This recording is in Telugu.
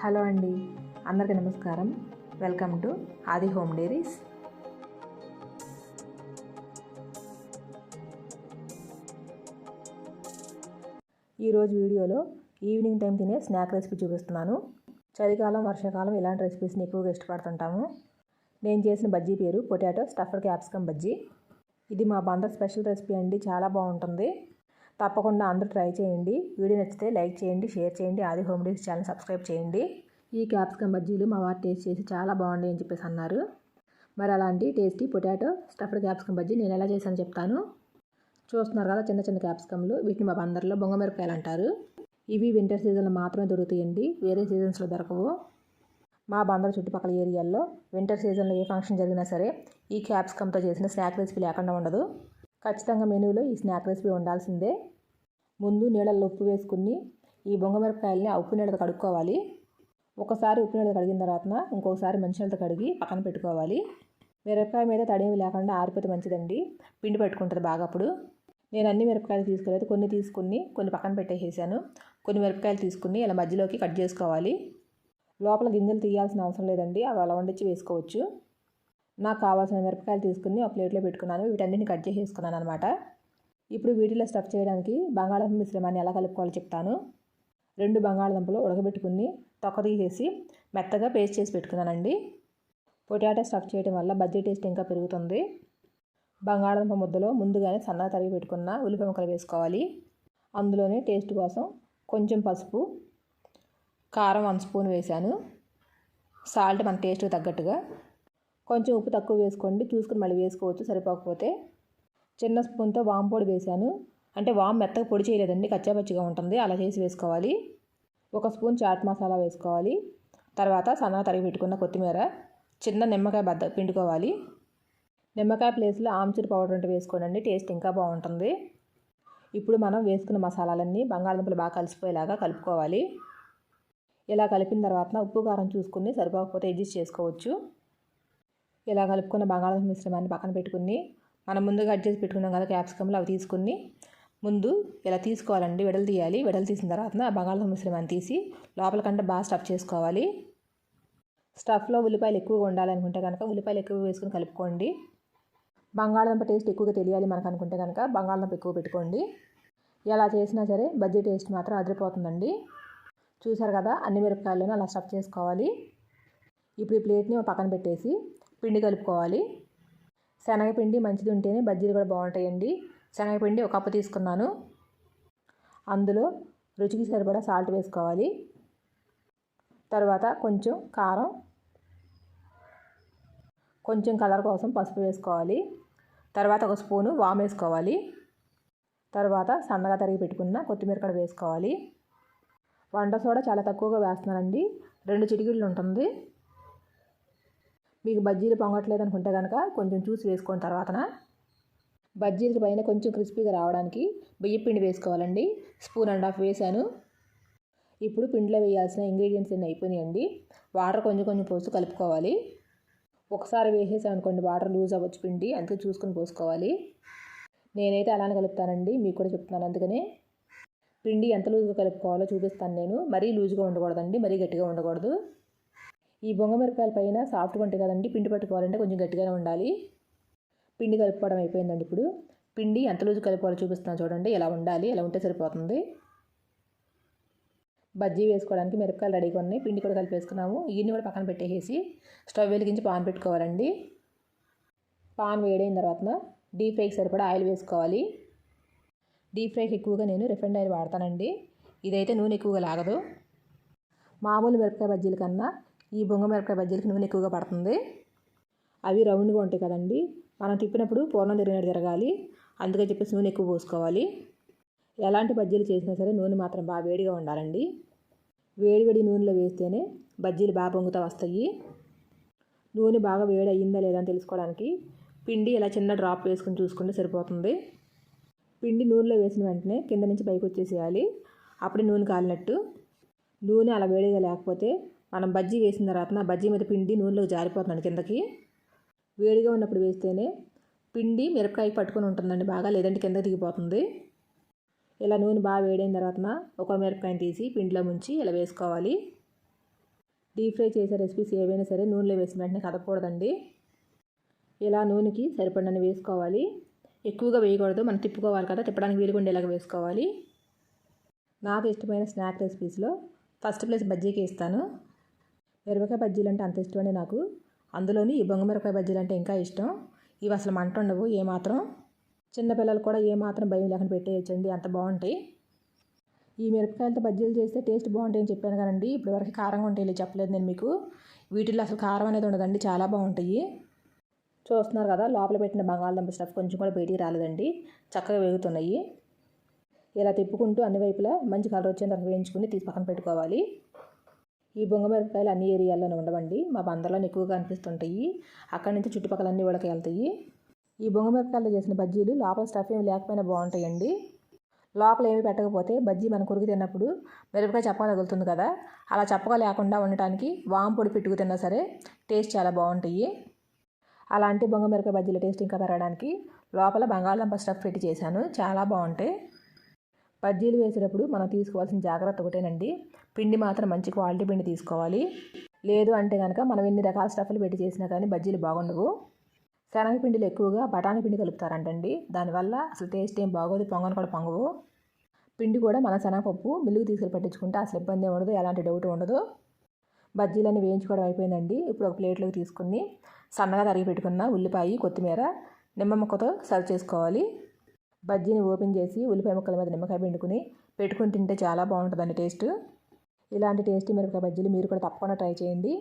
హలో అండి అందరికీ నమస్కారం. Welcome to Aadi home diaries. ఈరోజు వీడియోలో ఈవినింగ్ టైం తినే స్నాక్ రెసిపీ చూపిస్తున్నాను. చలికాలం వర్షాకాలం ఇలాంటి రెసిపీస్ని ఎక్కువగా ఇష్టపడుతుంటాము. నేను చేసిన బజ్జీ పేరు పొటాటో స్టఫర్ క్యాప్సికమ్ బజ్జీ. ఇది మా బంద స్పెషల్ రెసిపీ అండి చాలా బాగుంటుంది. తప్పకుండా అందరూ ట్రై చేయండి. వీడియో నచ్చితే లైక్ చేయండి షేర్ చేయండి. ఆది హోమ్ డేస్ ఛానల్ సబ్స్క్రైబ్ చేయండి. ఈ క్యాప్సికమ్ బజ్జీలు మా వారు టేస్ట్ చేసి చాలా బాగుంది అని చెప్పేసి అన్నారు. మరి అలాంటి tasty potato stuffed capsicum bajji నేను ఎలా చేశాను చెప్తాను. చూస్తున్నారు కదా చిన్న చిన్న క్యాప్సికమ్లు వీటిని మా బందర్లో బొంగమిరపకాయలు అంటారు. ఇవి వింటర్ సీజన్లో మాత్రమే దొరుకుతాయండి. వేరే సీజన్స్లో దొరకవు. మా బందర్ చుట్టుపక్కల ఏరియాల్లో వింటర్ సీజన్లో ఏ ఫంక్షన్ జరిగినా సరే ఈ క్యాప్సికమ్తో చేసిన స్నాక్ రెసిపీ లేకుండా ఉండదు. ఖచ్చితంగా మెనూలో ఈ స్నాక్ రెసిపీ ఉండాల్సిందే. ముందు నీళ్ళల్లో ఉప్పు వేసుకుని ఈ బొంగమిరపకాయలని ఆ ఉప్పు నీళ్ళతో కడుక్కోవాలి. ఒకసారి ఉప్పు నీళ్ళతో కడిగిన తర్వాత ఇంకొకసారి మంచినీళ్ళతో కడిగి పక్కన పెట్టుకోవాలి. మిరపకాయ మీద తడేమి లేకుండా ఆరిపోతే మంచిదండి. పిండి పెట్టుకుంటుంది బాగా అప్పుడు. నేను అన్ని మిరపకాయలు తీసుకోలేదు. కొన్ని తీసుకుని కొన్ని పక్కన పెట్టేసేసాను. కొన్ని మిరపకాయలు తీసుకుని ఇలా మధ్యలోకి కట్ చేసుకోవాలి. లోపల గింజలు తీయాల్సిన అవసరం లేదండి. అవి అలా వండించి వేసుకోవచ్చు. నాకు కావాల్సిన మిరపకాయలు తీసుకుని ఒక ప్లేట్లో పెట్టుకున్నాను. వీటన్నిటిని కట్ చేసేసుకున్నాను అనమాట ఇప్పుడు వీటిలో స్టఫ్ చేయడానికి బంగాళాదుంప మిశ్రమాన్ని ఎలా కలుపుకోవాలో చెప్తాను. రెండు బంగాళదుంపలు ఉడకబెట్టుకుని తొక్క తీసేసి మెత్తగా పేస్ట్ చేసి పెట్టుకున్నానండి. పొటాటో స్టఫ్ చేయడం వల్ల బజ్జీ టేస్ట్ ఇంకా పెరుగుతుంది. బంగాళదుంప ముద్దలో ముందుగానే సన్నగా తరిగి పెట్టుకున్న ఉల్లిపాయ ముక్కలు వేసుకోవాలి. అందులోనే టేస్ట్ కోసం కొంచెం పసుపు కారం వన్ స్పూన్ వేశాను. సాల్ట్ మన టేస్ట్కి తగ్గట్టుగా. కొంచెం ఉప్పు తక్కువ వేసుకోండి. చూసుకుని మళ్ళీ వేసుకోవచ్చు. సరిపోకపోతే చిన్న స్పూన్తో వామ్ పొడి వేశాను. అంటే వామ్ మెత్తగా పొడి చేయలేదండి కచ్చాపచ్చిగా ఉంటుంది. అలా చేసి వేసుకోవాలి. ఒక స్పూన్ చాట్ మసాలా వేసుకోవాలి. తర్వాత సన్నగా తరిగి పెట్టుకున్న కొత్తిమీర చిన్న నిమ్మకాయ బద్ద పిండుకోవాలి. నిమ్మకాయ ప్లేస్లో ఆమ్చూర్ పౌడర్ అంటే వేసుకోండి టేస్ట్ ఇంకా బాగుంటుంది. ఇప్పుడు మనం వేసుకున్న మసాలాలన్నీ బంగాళదుంపలు బాగా కలిసిపోయేలాగా కలుపుకోవాలి. ఇలా కలిపిన తర్వాత ఉప్పు కారం చూసుకుని సరిపోకపోతే అడ్జస్ట్ చేసుకోవచ్చు. ఇలా కలుపుకున్న బంగాళదుంప మిశ్రమాన్ని పక్కన పెట్టుకుని మనం ముందుగా కట్ చేసి పెట్టుకున్నాం కదా క్యాప్సికమ్లు అవి తీసుకుని ముందు ఇలా తీసుకోవాలండి. వెడలు తీయాలి. వెడలు తీసిన తర్వాత బంగాళదుంప మిశ్రమాన్ని తీసి లోపల కంటే బాగా స్టఫ్ చేసుకోవాలి. స్టఫ్లో ఉల్లిపాయలు ఎక్కువగా ఉండాలనుకుంటే కనుక ఉల్లిపాయలు ఎక్కువ వేసుకుని కలుపుకోండి. బంగాళదుంప టేస్ట్ ఎక్కువగా తెలియాలి మనకు అనుకుంటే కనుక బంగాళదుంప ఎక్కువ పెట్టుకోండి. ఎలా చేసినా సరే బజ్జీ టేస్ట్ మాత్రం అదిరిపోతుందండి. చూసారు కదా అన్ని మిరపకాయలను అలా స్టఫ్ చేసుకోవాలి. ఇప్పుడు ఈ ప్లేట్ని పక్కన పెట్టేసి పిండి కలుపుకోవాలి. శనగపిండి మంచిది ఉంటేనే బజ్జీలు కూడా బాగుంటాయండి. శనగపిండి ఒక కప్పు తీసుకున్నాను. అందులో రుచికి సరిపడా సాల్ట్ వేసుకోవాలి. తర్వాత కొంచెం కారం కొంచెం కలర్ కోసం పసుపు వేసుకోవాలి. తర్వాత ఒక స్పూను వామ్ వేసుకోవాలి. తర్వాత సన్నగా తరిగి పెట్టుకున్న కొత్తిమీర కూడా వేసుకోవాలి. వంట సోడా చాలా తక్కువగా వేస్తున్నానండి. రెండు చిటికీళ్ళు ఉంటుంది. మీకు బజ్జీలు పొంగట్లేదు అనుకుంటే కనుక కొంచెం చూసి వేసుకున్న తర్వాతన బజ్జీలకి పైన కొంచెం క్రిస్పీగా రావడానికి బియ్య పిండి వేసుకోవాలండి. స్పూన్ అండ్ హాఫ్ వేసాను ఇప్పుడు పిండిలో వేయాల్సిన ఇంగ్రీడియంట్స్ అన్నీ అయిపోయినాయండి. వాటర్ కొంచెం కొంచెం పోసి కలుపుకోవాలి. ఒకసారి వేసేసాం అనుకోండి వాటర్ లూజ్ అవ్వచ్చు పిండి అందుకే చూసుకొని పోసుకోవాలి. నేనైతే అలానే కలుపుతానండి మీకు కూడా చెప్తున్నాను అందుకనే. పిండి ఎంత లూజ్గా కలుపుకోవాలో చూపిస్తాను నేను. మరీ లూజ్గా ఉండకూడదండి మరీ గట్టిగా ఉండకూడదు. ఈ బొంగ మిరపకాయల పైన సాఫ్ట్గా ఉంటాయి కదండి పిండి పట్టుకోవాలంటే కొంచెం గట్టిగానే ఉండాలి. పిండి కలుపుకోవడం అయిపోయిందండి ఇప్పుడు. పిండి ఎంత లూజు కలుపుకోవాలో చూపిస్తున్నాను చూడండి ఎలా ఉండాలి ఎలా ఉంటే సరిపోతుంది. బజ్జీ వేసుకోవడానికి మిరపకాయలు రెడీగా ఉన్నాయి పిండి కూడా కలిపేసుకున్నాము. ఇవన్నీ కూడా పక్కన పెట్టేసి స్టవ్ వెలిగించి పాన్ పెట్టుకోవాలండి. పాన్ వేడైన తర్వాత డీప్ ఫ్రైకి సరిపడా ఆయిల్ వేసుకోవాలి. డీప్ ఫ్రైకి ఎక్కువగా నేను రిఫైండ్ ఆయిల్ వాడతానండి. ఇదైతే నూనె ఎక్కువగా లాగదు. మామూలు మిరపకాయ బజ్జీల కన్నా ఈ బొంగ మిరపకాయ బజ్జీలకి నూనె ఎక్కువగా పడుతుంది. అవి రౌండ్గా ఉంటాయి కదండి. మనం తిప్పినప్పుడు పూర్ణం తిరిగినట్టు తిరగాలి. అందుకని చెప్పేసి నూనె ఎక్కువ పోసుకోవాలి. ఎలాంటి బజ్జీలు చేసినా సరే నూనె మాత్రం బాగా వేడిగా ఉండాలండి. వేడి వేడి నూనెలో వేస్తేనే బజ్జీలు బాగా పొంగుతూ వస్తాయి. నూనె బాగా వేడి అయ్యిందా లేదా అని తెలుసుకోవడానికి పిండి ఇలా చిన్న డ్రాప్ వేసుకుని చూసుకుంటే సరిపోతుంది. పిండి నూనెలో వేసిన వెంటనే కింద నుంచి పైకి వచ్చేసేయాలి. అప్పుడే నూనె కాలినట్టు. నూనె అలా వేడిగా లేకపోతే మనం బజ్జీ వేసిన తర్వాత బజ్జీ మీద పిండి నూనెలో జారిపోతున్నాడు కిందకి. వేడిగా ఉన్నప్పుడు వేస్తేనే పిండి మిరపకాయ పట్టుకొని ఉంటుందండి బాగా లేదంటే కింద దిగిపోతుంది. ఇలా నూనె బాగా వేడైన తర్వాత ఒక మిరపకాయని తీసి పిండిలో ముంచి ఇలా వేసుకోవాలి. డీప్ ఫ్రై చేసే రెసిపీస్ ఏవైనా సరే నూనెలో వేసిన వెంటనే కదపకూడదండి. ఇలా నూనెకి సరిపడినని వేసుకోవాలి. ఎక్కువగా వేయకూడదు మనం తిప్పుకోవాలి కదా తిప్పడానికి వీలుగా ఉండేలాగా వేసుకోవాలి. నాకు ఇష్టమైన స్నాక్ రెసిపీస్లో ఫస్ట్ ప్లేస్ బజ్జీకి ఇస్తాను. మిరపకాయ బజ్జీలు అంటే అంత ఇష్టమండి నాకు. అందులోని ఈ బొంగ మిరపకాయ బజ్జీలు అంటే ఇంకా ఇష్టం. ఇవి అసలు మంట ఉండవు ఏమాత్రం చిన్నపిల్లలు కూడా ఏమాత్రం భయం లేకుండా పెట్టేయచ్చండి అంత బాగుంటాయి. ఈ మిరపకాయలతో బజ్జీలు చేస్తే టేస్ట్ బాగుంటాయని చెప్పాను కదండి ఇప్పటివరకు కారంగా ఉంటాయి చెప్పలేదు నేను మీకు. వీటిల్లో అసలు కారం అనేది ఉండదండి చాలా బాగుంటాయి. చూస్తున్నారు కదా లోపల పెట్టిన బంగాళదుంప స్టఫ్ కొంచెం కూడా బయటికి రాలేదండి చక్కగా వేగుతున్నాయి. ఇలా తిప్పుకుంటూ అన్ని వైపులా మంచి కలర్ వచ్చేంత వరకు వేయించుకుని తీసి పక్కన పెట్టుకోవాలి. ఈ బొంగమిరపకాయలు అన్ని ఏరియాల్లోనే ఉండవండి. మా బందర్లోనే ఎక్కువగా అనిపిస్తుంటాయి. అక్కడి నుంచి చుట్టుపక్కల అన్ని వాళ్ళకి వెళ్తాయి. ఈ బొంగమిరపకాయలతో చేసిన బజ్జీలు లోపల స్టఫ్ ఏమి లేకపోయినా బాగుంటాయండి. లోపల ఏమి పెట్టకపోతే బజ్జీ మన కొరికి తిన్నప్పుడు మిరపకాయ చప్పగా తగులుతుంది కదా అలా చప్పగా లేకుండా ఉండటానికి వాము పొడి పెట్టుకు తిన్నా సరే టేస్ట్ చాలా బాగుంటాయి. అలాంటి బొంగమిరపకాయ బజ్జీల టేస్ట్ ఇంకా పెరగడానికి లోపల బంగాళదుంప స్టఫ్ పెట్టి చేశాను. చాలా బాగుంటాయి. బజ్జీలు వేసేటప్పుడు మనం తీసుకోవాల్సిన జాగ్రత్త ఒకటేనండి. పిండి మాత్రం మంచి క్వాలిటీ పిండి తీసుకోవాలి. లేదు అంటే కనుక మనం ఎన్ని రకాల స్టఫ్లు పెట్టి చేసినా కానీ బజ్జీలు బాగుండవు. శనగపిండిలో ఎక్కువగా బఠానీ పిండి కలుపుతారంటండి. దానివల్ల అసలు టేస్ట్ ఏం బాగోదు పొంగను కూడా పొంగవు. పిండి కూడా మన శనగపప్పు మిల్లుకు తీసుకుని పట్టించుకుంటే అసలు ఇబ్బంది ఉండదు ఎలాంటి డౌట్ ఉండదు. బజ్జీలన్నీ వేయించుకోవడం అయిపోయిందండి. ఇప్పుడు ఒక ప్లేట్లోకి తీసుకుని సన్నగా తరిగి పెట్టుకున్న ఉల్లిపాయ కొత్తిమీర నిమ్మ ముక్కతో సర్వ్ చేసుకోవాలి. బజ్జీని ఓపెన్ చేసి ఉల్లిపాయ ముక్కల మీద నిమ్మకాయ పిండుకుని పెట్టుకుని తింటే చాలా బాగుంటుందండి టేస్ట్. ఇలాంటి టేస్టీ మిరపకాయ బజ్జీలు మీరు కూడా తప్పకుండా ట్రై చేయండి.